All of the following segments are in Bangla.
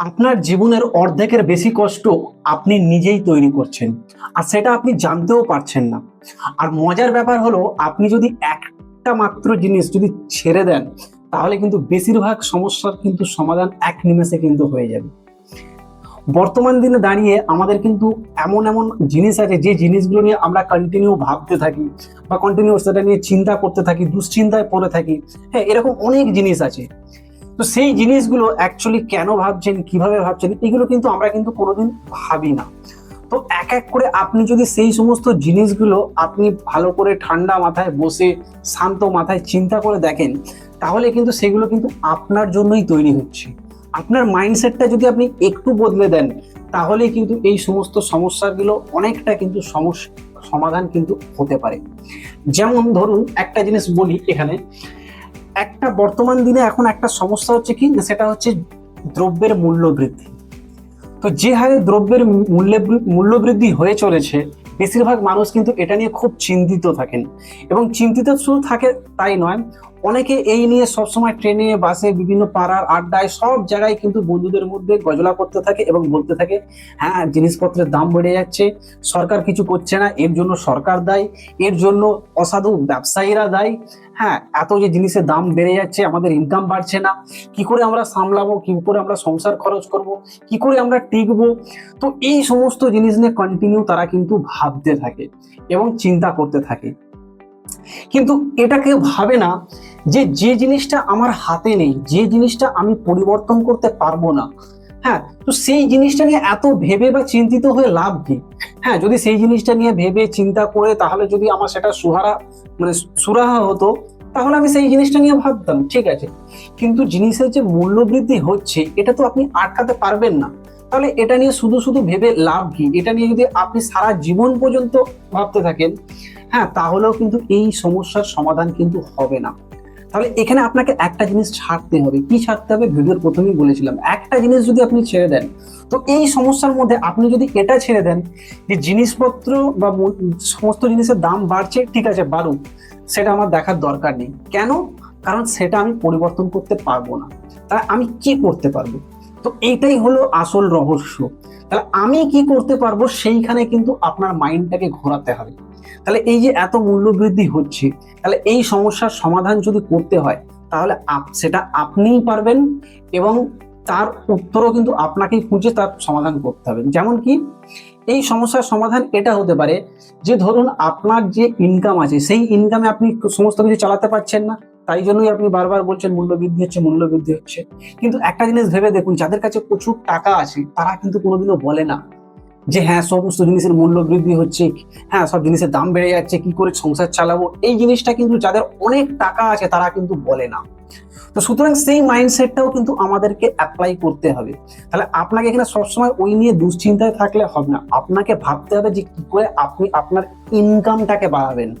আপনার জীবনের অর্ধেকের বেশি কষ্ট আপনি নিজেই তৈরি করছেন, আর সেটা আপনি জানতেও পারছেন না। আর মজার ব্যাপার হলো, আপনি যদি একটা মাত্র জিনিস যদি ছেড়ে দেন, তাহলে কিন্তু বেশিরভাগ সমস্যার কিন্তু সমাধান এক নিমেষে কিন্তু হয়ে যাবে। বর্তমান দিনে দাঁড়িয়ে আমাদের কিন্তু এমন এমন জিনিস আছে, যে জিনিসগুলো নিয়ে আমরা কন্টিনিউ ভাবতে থাকি, বা কন্টিনিউ সেটা নিয়ে চিন্তা করতে থাকি, দুশ্চিন্তায় পড়ে থাকি। হ্যাঁ এরকম অনেক জিনিস আছে। তো সেই জিনিসগুলো অ্যাকচুয়ালি কেন ভাবছেন, কীভাবে ভাবছেন, এগুলো কিন্তু আমরা কিন্তু কোনোদিন ভাবি না। তো এক এক করে আপনি যদি সেই সমস্ত জিনিসগুলো আপনি ভালো করে ঠান্ডা মাথায় বসে, শান্ত মাথায় চিন্তা করে দেখেন, তাহলে কিন্তু সেগুলো কিন্তু আপনার জন্যই তৈরি হচ্ছে। আপনার মাইন্ডসেটটা যদি আপনি একটু বদলে দেন, তাহলে কিন্তু এই সমস্ত সমস্যাগুলো অনেকটা কিন্তু সমস্যা সমাধান কিন্তু হতে পারে। যেমন ধরুন, একটা জিনিস বলি এখানে একটা বর্তমান দিনে এখন একটা সমস্যা হচ্ছে কি? সেটা হচ্ছে দ্রব্যের মূল্য বৃদ্ধি। তো যে হারে দ্রব্যের মূল্য মূল্য বৃদ্ধি হয়ে চলেছে, বেশিরভাগ মানুষ কিন্তু এটা নিয়ে খুব চিন্তিত থাকেন। এবং চিন্তিত শুধু থাকে তাই নয়, অনেকে এই নিয়ে সবসময় ট্রেনে, বাসে, বিভিন্ন পাড়ার আড্ডায় সব জায়গায় কিন্তু বন্ধুদের মধ্যে গজলা করতে থাকে এবং বলতে থাকে হ্যাঁ জিনিসপত্রের দাম বেড়ে যাচ্ছে, সরকার কিছু করছে না, এর জন্য সরকার দায়ী, এর জন্য অসাধু ব্যবসায়ীরা দায়ী হ্যাঁ এত যে জিনিসের দাম বেড়ে যাচ্ছে, আমাদের ইনকাম বাড়ছে না, কি করে আমরা সামলাবো, কি করে আমরা সংসার খরচ করব, কি করে আমরা টিকবো? তো এই সমস্ত জিনিস নিয়ে কন্টিনিউ তারা কিন্তু ভাবতে থাকে এবং চিন্তা করতে থাকে। কিন্তু এটা কেউ ভাবে না যে যে জিনিসটা আমার হাতে নেই, যে জিনিসটা আমি পরিবর্তন করতে পারব না হ্যাঁ তো সেই জিনিসটা নিয়ে এত ভেবে বা চিন্তিত হয়ে লাভ কি? হ্যাঁ যদি সেই জিনিসটা নিয়ে ভেবে চিন্তা করে তাহলে যদি আমার সেটা সুহারা মানে সুরাহা হতো, তাহলে আমি সেই জিনিসটা নিয়ে ভাবতাম, ঠিক আছে। কিন্তু জিনিসের যে মূল্য বৃদ্ধি হচ্ছে, এটা তো আপনি আটকাতে পারবেন না। তাহলে এটা নিয়ে শুধু শুধু ভেবে লাভ কি? এটা নিয়ে যদি আপনি সারা জীবন পর্যন্ত ভাবতে থাকেন হ্যাঁ তাহলেও কিন্তু এই সমস্যার সমাধান কিন্তু হবে না। তাহলে এখানে আপনাকে একটা জিনিস ছাড়তে হবে। কি ছাড়তে হবে? ভিডিওর প্রথমেই বলেছিলাম। একটা জিনিস যদি আপনি ছেড়ে দেন, তো এই সমস্যার মধ্যে আপনি যদি এটা ছেড়ে দেন যে জিনিসপত্র বা সমস্ত জিনিসের দাম বাড়ছে, ঠিক আছে, বাড়ুক, সেটা আমার দেখার দরকার নেই। কেন? কারণ সেটা আমি পরিবর্তন করতে পারব না। তাহলে আমি কি করতে পারব? তো এইটাই হলো আসল রহস্য। তাহলে আমি কি করতে পারব? সেইখানে কিন্তু আপনার মাইন্ডটাকে ঘোরাতে হবে। তাহলে এই যে এত মূল্য বৃদ্ধি হচ্ছে, তাহলে এই সমস্যার সমাধান যদি করতে হয়, তাহলে সেটা আপনিই পারবেন এবং তার উত্তরও কিন্তু আপনাকেই খুঁজে তার সমাধান করতে হবে। যেমন কি, এই সমস্যার সমাধান এটা হতে পারে যে ধরুন আপনার যে ইনকাম আছে, সেই ইনকামে আপনি সমস্ত কিছু চালাতে পারছেন না, তাই জন্যই আপনি বারবার বলছেন মূল্য বৃদ্ধি হচ্ছে মূল্য বৃদ্ধি হচ্ছে। কিন্তু একটা জিনিস ভেবে দেখুন, যাদের কাছে প্রচুর টাকা আছে, তারা কিন্তু কোনোদিনও বলে না। যে হ্যাঁ সমস্ত জিনিসের মূল্য বৃদ্ধি হচ্ছে হ্যাঁ সব জিনিসের দাম বেড়ে যাচ্ছে, কি করে সংসার চালাবো? এই জিনিসটা কিন্তু যাদের অনেক টাকা আছে, তারা কিন্তু বলে না। তো সুতরাং সেই মাইন্ডসেটটাও কিন্তু আমাদেরকে অ্যাপ্লাই করতে হবে। তাহলে আপনাকে এখানে সবসময় ওই নিয়ে দুশ্চিন্তায় থাকলে হবে না। আপনাকে ভাবতে হবে যে কি করে আপনি আপনার ইনকামটাকে বাড়াবেন।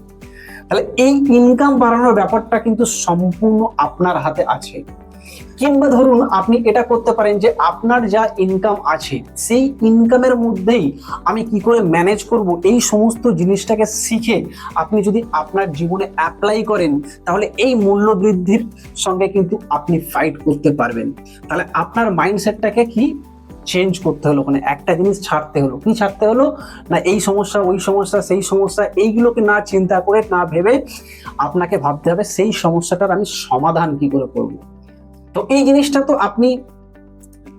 তাহলে এই ইনকাম বাড়ানোর ব্যাপারটা কিন্তু সম্পূর্ণ আপনার হাতে আছে। কিংবা ধরুন আপনি এটা করতে পারেন যে আপনার যা ইনকাম আছে, সেই ইনকামের মধ্যেই আমি কি করে ম্যানেজ করব? এই সমস্ত জিনিসটাকে শিখে আপনি যদি আপনার জীবনে অ্যাপ্লাই করেন, তাহলে এই মূল্য বৃদ্ধির সঙ্গে কিন্তু আপনি ফাইট করতে পারবেন। তাহলে আপনার মাইন্ডসেটটাকে কি? চেঞ্জ করতে হলো। মানে একটা জিনিস ছাড়তে হলো। কি ছাড়তে হলো? না এই সমস্যা, ওই সমস্যা, সেই সমস্যা, এইগুলোকে না চিন্তা করে, না ভেবে আপনাকে ভাবতে হবে সেই সমস্যাটার আমি সমাধান কি করে করব? তো এই জিনিসটা তো আপনি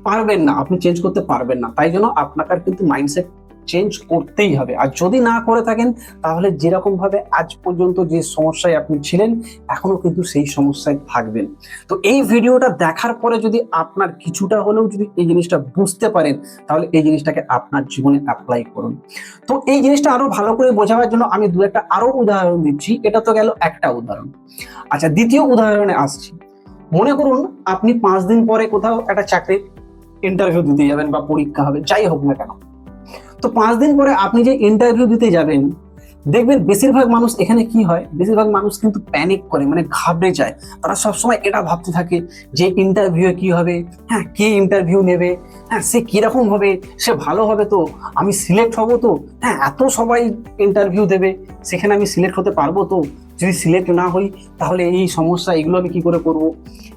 পারবেন না, আপনি চেঞ্জ করতে পারবেন না। তাই জন্য আপনাকে কিন্তু মাইন্ডসেট চেঞ্জ করতেই হবে। আর যদি না করে থাকেন, তাহলে যেরকম ভাবে আজ পর্যন্ত যে সমস্যায় আপনি ছিলেন, এখনও কিন্তু সেই সমস্যায় থাকবেন। তো এই ভিডিওটা দেখার পরে যদি আপনার কিছুটা হলেও যদি এই জিনিসটা বুঝতে পারেন, তাহলে এই জিনিসটাকে আপনার জীবনে অ্যাপ্লাই করুন। তো এই জিনিসটা আরও ভালো করে বোঝাবার জন্য আমি দু একটা আরও উদাহরণ দিচ্ছি। এটা তো গেল একটা উদাহরণ। আচ্ছা দ্বিতীয় উদাহরণে আসছি। মনে করুন আপনি পাঁচ দিন পরে কোথাও একটা চাকরির ইন্টারভিউ দিতে যাবেন বা পরীক্ষা হবে, যাই হোক না কেন। তো পাঁচ দিন পরে আপনি যে ইন্টারভিউ দিতে যাবেন দেখবেন বেশিরভাগ মানুষ এখানে কি হয়? বেশিরভাগ মানুষ কিন্তু প্যানিক করে মানে ঘাবড়ে যায়। তারা সবসময় এটা ভাবতে থাকে যে ইন্টারভিউ কি হবে? হ্যাঁ কে ইন্টারভিউ নেবে? হ্যাঁ সে কীরকম হবে? সে ভালো হবে তো? আমি সিলেক্ট হব তো? হ্যাঁ এত সবাই ইন্টারভিউ দেবে। সেখানে আমি সিলেক্ট হতে পারব তো? যদি সিলেক্ট না হই, তাহলে এই সমস্যা, এগুলো আমি কি করে করব?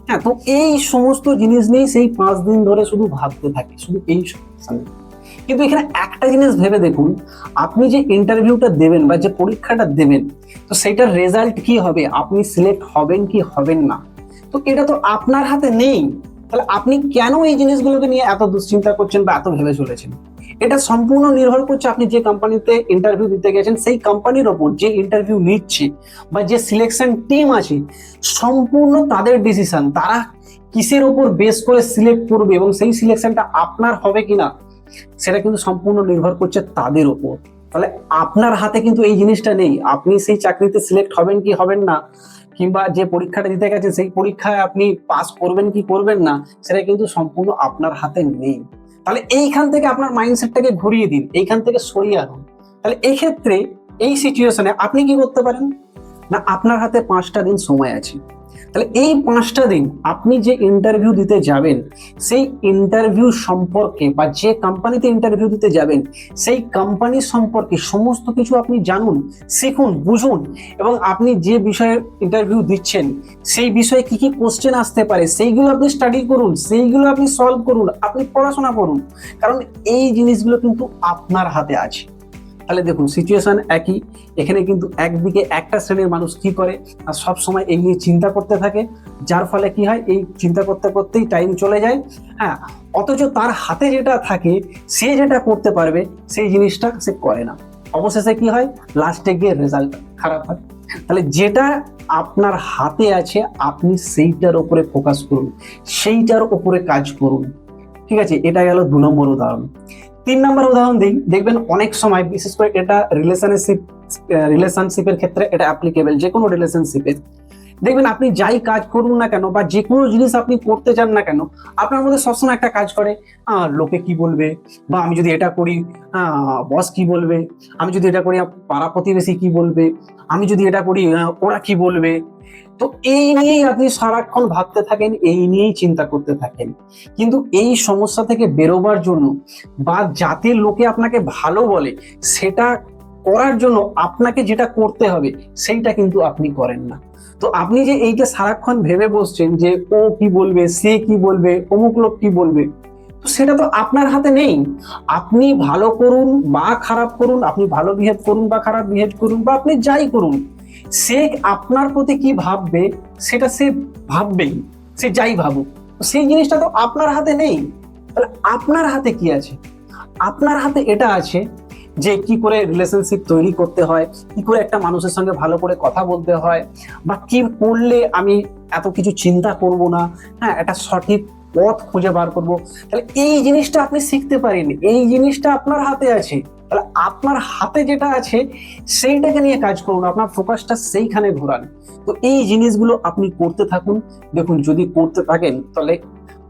হ্যাঁ তো এই সমস্ত জিনিস নিয়েই সেই পাঁচ দিন ধরে শুধু ভাবতে থাকে, শুধু এই সমস্যা নিয়ে। কিন্তু এখানে একটা জিনিস ভেবে দেখুন, আপনি যে ইন্টারভিউটা দেবেন বা যে পরীক্ষাটা দেবেন, তো সেটার রেজাল্ট কি হবে? আপনি সিলেক্ট হবেন কি হবেন না? তো এটা তো আপনার হাতে নেই। তাহলে আপনি কেন এই জিনিসগুলোকে নিয়ে এত দুশ্চিন্তা করছেন বা এত ভেবে চলেছেন? এটা সম্পূর্ণ নির্ভর করছে আপনি যে কোম্পানিতে ইন্টারভিউ দিতে গেছেন, সেই কোম্পানির ওপর যে ইন্টারভিউ নিচ্ছে বা যে সিলেকশন টিম আছে, সম্পূর্ণ তাদের ডিসিশন তারা কিসের ওপর বেস করে সিলেক্ট করবে এবং সেই সিলেকশনটা আপনার হবে কিনা? সেটা কিন্তু সম্পূর্ণ নির্ভর করছে তাদের ওপর তাহলে আপনার হাতে কিন্তু এই জিনিসটা নেই। আপনি সেই চাকরিতে সিলেক্ট হবেন কি হবেন না, কিংবা যে পরীক্ষাটা দিতে গেছেন সেই পরীক্ষায় আপনি পাস করবেন কি করবেন না, সেটা কিন্তু সম্পূর্ণ আপনার হাতে নেই। তাহলে এইখান থেকে আপনার মাইন্ডসেটটাকে ঘুরিয়ে দিন, এইখান থেকে সরিয়ে আনুন। তাহলে এই ক্ষেত্রে এই সিচুয়েশনে আপনি কি করতে পারেন? না, আপনার হাতে পাঁচটা দিন সময় আছে। তাহলে এই পাঁচটা দিন আপনি যে ইন্টারভিউ দিতে যাবেন, সেই ইন্টারভিউ সম্পর্কে বা যে কোম্পানিতে ইন্টারভিউ দিতে যাবেন, সেই কোম্পানি সম্পর্কে সমস্ত কিছু আপনি জানুন, শিখুন, বুঝুন এবং আপনি যে বিষয়ে ইন্টারভিউ দিচ্ছেন, সেই বিষয়ে কি কি কোশ্চেন আসতে পারে, সেইগুলো আপনি স্টাডি করুন, সেইগুলো আপনি সলভ করুন, আপনি পড়াশোনা করুন। কারণ এই জিনিসগুলো কিন্তু আপনার হাতে আছে। তাহলে দেখুন সিচুয়েশন একই। এখানে কিন্তু একদিকে একটা শ্রেণির মানুষ কি করে? আর সব সময় এই নিয়ে চিন্তা করতে থাকে। যার ফলে কি হয়? এই চিন্তা করতে করতেই টাইম চলে যায়। হ্যাঁ অথচ তার হাতে যেটা থাকে, সে যেটা করতে পারবে, সেই জিনিসটা সে করে না। অবশেষে কি হয়? লাস্টে গিয়ে রেজাল্ট খারাপ হয়। তাহলে যেটা আপনার হাতে আছে, আপনি সেইটার উপরে ফোকাস করুন। সেইটার উপরে কাজ করুন। ঠিক আছে? এটা গেল দু নম্বর উদাহরণ। তিন নম্বর উদাহরণ দিই। দেখবেন অনেক সময়, বিশেষ করে এটা রিলেশনশিপ রিলেশনশিপের ক্ষেত্রে এটা অ্যাপ্লিকেবল যে কোনো রিলেশনশিপে দেখবেন আপনি যাই কাজ করুন না কেন বা যে কোনো জিনিস আপনি করতে চান না কেন, আপনার মধ্যে সবসময় একটা কাজ করে লোকে কি বলবে? বা, আমি যদি এটা করি বস কি বলবে? আমি যদি এটা করি, পাড়া প্রতিবেশী কি বলবে? আমি যদি এটা করি ওরা কি বলবে? তো এই নিয়েই আপনি সারাক্ষণ ভাবতে থাকেন, এই নিয়েই চিন্তা করতে থাকেন। কিন্তু এই সমস্যা থেকে বেরোবার জন্য বা যাতে লোকে আপনাকে ভালো বলে, সেটা করার জন্য আপনাকে যেটা করতে হবে, সেইটা কিন্তু আপনি করেন না। তো আপনি যে এইটা সারাক্ষণ ভেবে বসছেন যে ও কি বলবে, সে কি বলবে, অমুক লোক কি বলবে, তো সেটা তো আপনার হাতে নেই। আপনি ভালো করুন বা খারাপ করুন, আপনি ভালো বিহেভ করুন বা খারাপ বিহেভ করুন বা আপনি যাই করুন, সে আপনার প্রতি কি ভাববে, সেটা সে ভাববেই, সে যাই ভাবুক। সেই জিনিসটা তো আপনার হাতে নেই। তাহলে আপনার হাতে কি আছে? আপনার হাতে এটা আছে যে কি করে রিলেশনশিপ তৈরি করতে হয়, কি করে একটা মানুষের সঙ্গে ভালো করে কথা বলতে হয়, বা কি করলে আমি এত কিছু চিন্তা করব না হ্যাঁ একটা সঠিক পথ খুঁজে বার করব, তাহলে এই জিনিসটা আপনি শিখতে পারেন, এই জিনিসটা আপনার হাতে আছে, তাহলে আপনার হাতে যেটা আছে, সেইটাকে নিয়ে কাজ করুন, আপনার ফোকাসটা সেইখানে ঘোরান। তো এই জিনিসগুলো আপনি করতে থাকুন, দেখুন যদি করতে থাকেন, তাহলে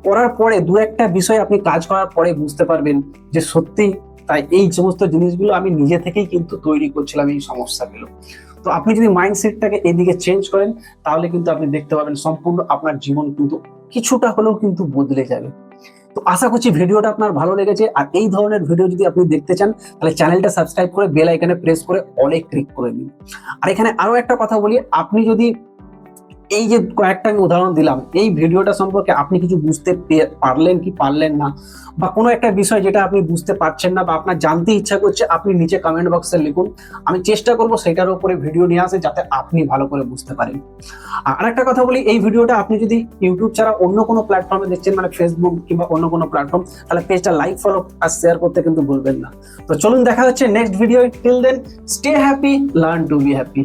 করার পরে দু একটা বিষয় আপনি কাজ করার পরে বুঝতে পারবেন যে সত্যি তাই এই সমস্ত জিনিসগুলো আমি নিজে থেকেই কিন্তু তৈরি করছিলাম এই সমস্যাগুলো। তো আপনি যদি মাইন্ডসেটটাকে এদিকে চেঞ্জ করেন, তাহলে কিন্তু আপনি দেখতে পাবেন সম্পূর্ণ আপনার জীবন কিন্তু কিছুটা হলেও কিন্তু বদলে যাবে। তো আশা করছি ভিডিওটা আপনার ভালো লেগেছে। আর এই ধরনের ভিডিও যদি আপনি দেখতে চান, তাহলে চ্যানেলটা সাবস্ক্রাইব করে বেল আইকনে প্রেস করে অনেক ক্লিক করে দিন। আর এখানে আরও একটা কথা বলি, আপনি যদি এই যে কয়েকটা আমি উদাহরণ দিলাম, এই ভিডিওটা সম্পর্কে আপনি কিছু বুঝতে পারলেন কি পারলেন না? বা কোনো একটা বিষয় যেটা আপনি বুঝতে পারছেন না বা আপনার জানতে ইচ্ছা করছে, আপনি নিচে কমেন্ট বক্সে লিখুন। আমি চেষ্টা করব সেটার উপরে ভিডিও নিয়ে আসে যাতে আপনি ভালো করে বুঝতে পারেন। আর একটা কথা বলি, এই ভিডিওটা আপনি যদি ইউটিউব ছাড়া অন্য কোনো প্ল্যাটফর্মে দেখছেন মানে ফেসবুক কিংবা অন্য কোনো প্ল্যাটফর্ম তাহলে পেজটা লাইক ফলো আর শেয়ার করতে কিন্তু ভুলবেন না। তো চলুন দেখা হচ্ছে next video till then stay happy learn to be happy